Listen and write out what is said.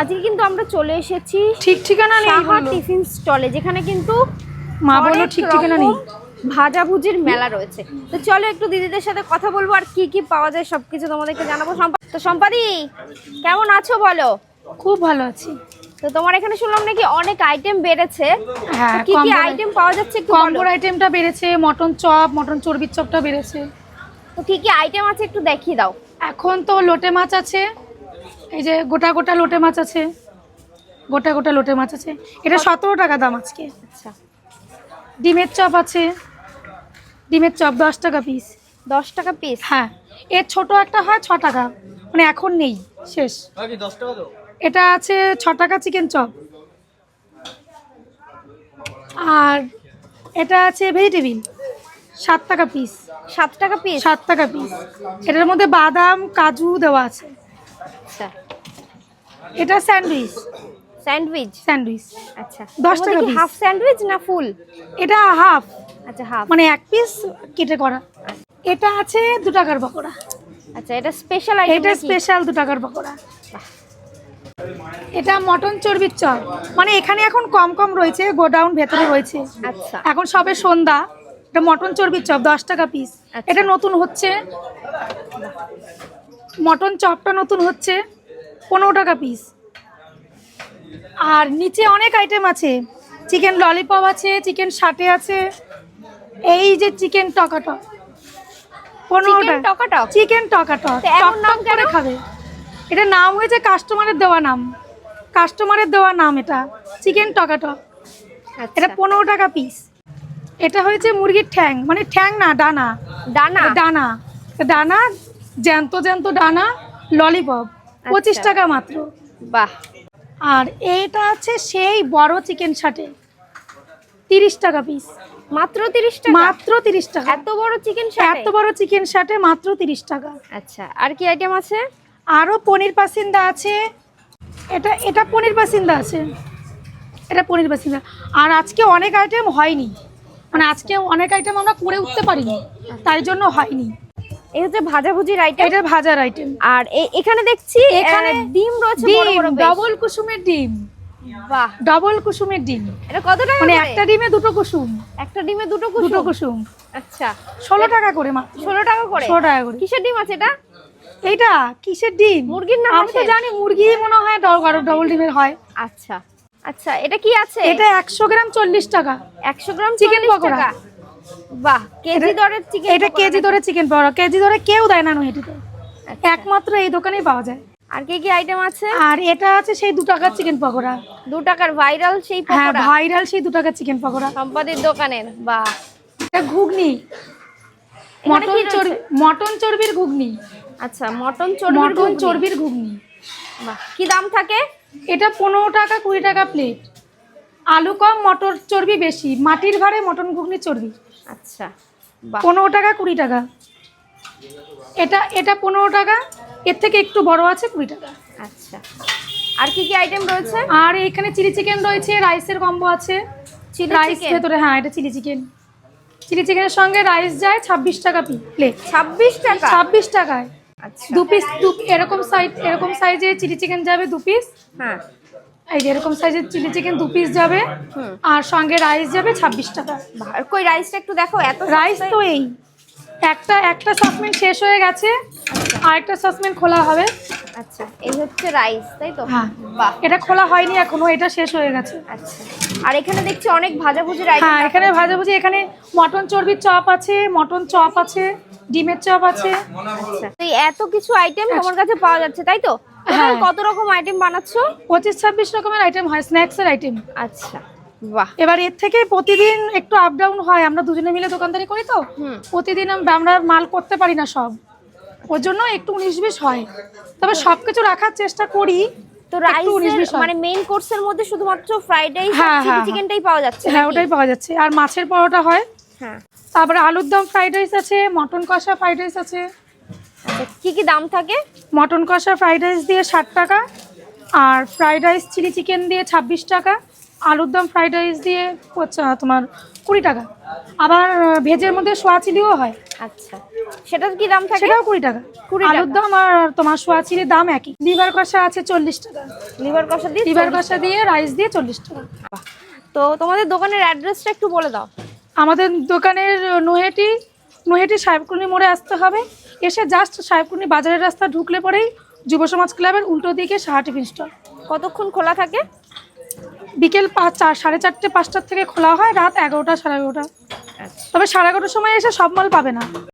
আজকে কিন্তু আমরা চলে এসেছি ঠিক ঠিকানা নেই সাহা টিফিন স্টলে যেখানে কিন্তু মা অনেক ঠিক ঠিকানা নেই। ভাজাভুজির মেলা রয়েছে। তো চলো একটু দিদিদের সাথে কথা বলব আর কি কি পাওয়া যায় সবকিছু তোমাদেরকে জানাব। তো সম্পাদি কেমন আছো বলো? খুব ভালো আছি। তো তোমার এখানে শুনলাম নাকি অনেক আইটেম বেড়েছে। হ্যাঁ কি কি আইটেম পাওয়া যাচ্ছে একটু বলো। কম্বোর আইটেমটা বেড়েছে মটন চপ মটন চর্বির চপটা বেড়েছে। তো কি কি আইটেম আছে একটু দেখিয়ে দাও। এখন তো লোটে মাছ আছে এই যে গোটা গোটা লোটে মাছ আছে। গোটা গোটা লোটে মাছ আছে। এটা সতেরো টাকা দাম আজকে। আচ্ছা। ডিমের চপ আছে। ডিমের চপ দশ টাকা পিস দশ টাকা পিস হ্যাঁ। এর ছোট একটা হয় ছ টাকা। মানে এখন নেই। শেষ। এটা আছে ছ টাকা চিকেন চপ। আর এটা আছে ভেজিটেবিল সাত টাকা পিস সাত টাকা পিস সাত টাকা পিস এটার মধ্যে বাদাম কাজু দেওয়া আছে। এটা স্যান্ডউইচ। স্যান্ডউইচ? স্যান্ডউইচ। আচ্ছা। দশ টাকা। হাফ স্যান্ডউইচ না ফুল এটা হাফ আচ্ছা হাফ মানে এক পিস কেটে করা। এটা আছে দু টাকার পকোড়া। আচ্ছা এটা স্পেশাল আইটেম এটা স্পেশাল দু টাকার পকোড়া। এটা মটন চর্বির চপ। মানে এখানে এখন কম কম রয়েছে গোডাউন ভেতরে রয়েছে। আচ্ছা। এখন সবে সন্ধ্যা। এটা মটন চর্বির চপ দশ টাকা পিস আচ্ছা। এটা নতুন হচ্ছে। মটন চপটা নতুন হচ্ছে। পনেরো টাকা পিস আর নিচে অনেক আইটেম আছে। চিকেন ললিপপ আছে চিকেন সাটে আছে। এই যে চিকেন টকাটক পনেরো টকাটক চিকেন টকাটক নাম করে? খাবে। এটা নাম হয়েছে কাস্টমারের দেওয়া নাম। কাস্টমারের দেওয়া নাম এটা। চিকেন টকাটক আচ্ছা। এটা পনেরো টাকা পিস এটা হয়েছে মুরগির ঠ্যাং। মানে ঠ্যাং না ডানা ডানা ডানা ডানা জ্যান্ত জ্যান্ত ডানা ললিপপ পঁচিশ আচ্ছা। টাকা মাত্র। বাহ। আর এটা আছে সেই বড় চিকেন শাটে তিরিশ টাকা পিস মাত্র 30 টাকা? মাত্র তিরিশ টাকা। এত বড় চিকেন এত বড় চিকেন শাটে মাত্র তিরিশ টাকা। আচ্ছা আর কি আইটেম আছে? আরও পনির পাসিন্দা আছে। এটা এটা পনির পাসিন্দা আছে। এটা পনির পাসিন্দা। আর আজকে অনেক আইটেম হয়নি। মানে আজকে অনেক আইটেম আমরা করে উঠতে পারিনি। তাই জন্য হয়নি। এই হচ্ছে ভাজাভুজির আইটেম এটা ভাজার আইটেম আর এখানে দেখছি এখানে ডিম রয়েছে বড় বড়। ডবল কুসুমের ডিম। বাহ। ডবল কুসুমের ডিম। এটা কত টাকা মানে একটা ডিমে দুটো কুসুম। একটা ডিমে দুটো দুটো কুসুম? কুসুম। আচ্ছা। ষোলো টাকা করে মাত্র। ষোলো টাকা করে? ষোলো টাকা করে। কিসের ডিম আছে এটা? এইটা কিসের ডিম? মুরগির না আমি তো জানি মুরগি মনে হয় ডবল ডিমের হয়। আচ্ছা। আচ্ছা এটা কি আছে? এটা একশো গ্রাম চল্লিশ টাকা। একশো গ্রাম চিকেন চিকেন পকোড়া। বাহ কেজি দরের চিকেন এটা কেজি ধরে চিকেন পাওয়া কেজি ধরে কেউ দেয় না নহেটিতে আচ্ছা। একমাত্র এই দোকানেই পাওয়া যায়। আর কি কি আইটেম আছে? আর এটা আছে সেই দু টাকার চিকেন পকোড়া। দু টাকার ভাইরাল সেই হ্যাঁ পকোড়া? ভাইরাল সেই দু টাকার চিকেন পকোড়া। সম্পাদের দোকানের বাহ। এটা ঘুগনি। এখানে মটন রয়েছে? চর্বি মটন চর্বির ঘুগনি। আচ্ছা মটন চর্বির মটন ঘুগনি। চর্বির ঘুগনি। বাহ কি দাম থাকে? এটা পনেরো টাকা কুড়ি টাকা প্লেট আলু কম মটর চর্বি বেশি। মাটির ভাড়ে মটন ঘুগনি চর্বি। আচ্ছা। পনেরো টাকা কুড়ি টাকা। এটা এটা পনেরো টাকা এর থেকে একটু বড় আছে কুড়ি টাকা। আচ্ছা। আর কি কি আইটেম রয়েছে? আর এখানে চিলি চিকেন রয়েছে রাইসের কম্বো আছে। রাইস ভেতরে হ্যাঁ এটা চিলি চিকেন। চিলি চিকেনের সঙ্গে রাইস যায় ছাব্বিশ টাকা প্লেট ছাব্বিশ টাকা? ছাব্বিশ টাকায়। আচ্ছা। দু পিস দু এরকম সাইজ এরকম সাইজে চিলি চিকেন যাবে দু পিস হ্যাঁ। এই যে এরকম সাইজের চিলি চিকেন দু পিস যাবে আর সঙ্গে রাইস যাবে ছাব্বিশ টাকা। আর কই রাইসটা একটু দেখো এত রাইস তো এই। একটা একটা সসম্যান শেষ হয়ে গেছে আর একটা সসম্যান খোলা হবে। আচ্ছা এই হচ্ছে রাইস তাই তো? হ্যাঁ। বাহ। এটা খোলা হয়নি এখনও এটা শেষ হয়ে গেছে। আচ্ছা। আর এখানে দেখছি অনেক ভাজাভুজির আইটেম হ্যাঁ এখানে ভাজাভুজি এখানে মটন চর্বির চপ আছে মটন চপ আছে। ডিমের চপ আছে। আচ্ছা। এত কিছু আইটেম তোমার কাছে পাওয়া যাচ্ছে তাই তো? হ্যাঁ। কত রকম আইটেম বানাচ্ছো? পঁচিশ ছাব্বিশ রকমের আইটেম হয় স্ন্যাক্সের আইটেম আচ্ছা বাহ। এবার এর থেকে প্রতিদিন একটু আপ ডাউন হয় আমরা দুজনে মিলে দোকানদারি করি তো। প্রতিদিন আম- আমরা মাল করতে পারি না সব। ওর জন্য একটু উনিশ বিশ হয়। তবে সব কিছু রাখার চেষ্টা করি তো রাইস মানে মেইন কোর্সের মধ্যে শুধুমাত্র ফ্রাইড রাইস আর চিকেনটাই পাওয়া যাচ্ছে হ্যাঁ ওটাই পাওয়া যাচ্ছে। আর মাছের পরোটা হয়। হ্যাঁ। তারপরে আলুর দম ফ্রাইড রাইস আছে মটন কষা ফ্রাইড রাইস আছে। আচ্ছা কি কি দাম থাকে? মটন কষা ফ্রাইড রাইস দিয়ে ষাট টাকা আর ফ্রাইড রাইস চিলি চিকেন দিয়ে ছাব্বিশ টাকা আলুর দম ফ্রাইড রাইস দিয়ে তোমার কুড়ি টাকা। আবার ভেজের মধ্যে সোয়া চিলিও হয়। আচ্ছা সেটার কি দাম থাকে? সেটাও কুড়ি টাকা। 20 টাকা। আলুর দম আর তোমার সোয়া চিলির দাম একই। লিভার কষা আছে চল্লিশ টাকা। লিভার কষা দিয়ে লিভার কষা দিয়ে রাইস দিয়ে চল্লিশ টাকা। তো তোমাদের দোকানের অ্যাড্রেসটা একটু বলে দাও। আমাদের দোকানের নহেটি নহেটি সাহেবকুনি মোড়ে আসতে হবে। এসে জাস্ট সাহেবকুনি বাজারের রাস্তা ঢুকলে পরেই যুব সমাজ ক্লাবের উল্টো দিকে সাহা টিফিন স্টল কতক্ষণ খোলা থাকে? বিকেল পাঁচ চার সাড়ে চারটে পাঁচটার থেকে খোলা হয় রাত এগারোটা সাড়ে এগারোটা। আচ্ছা। তবে সাড়ে এগারোটার সময় এসে সব মাল পাবে না।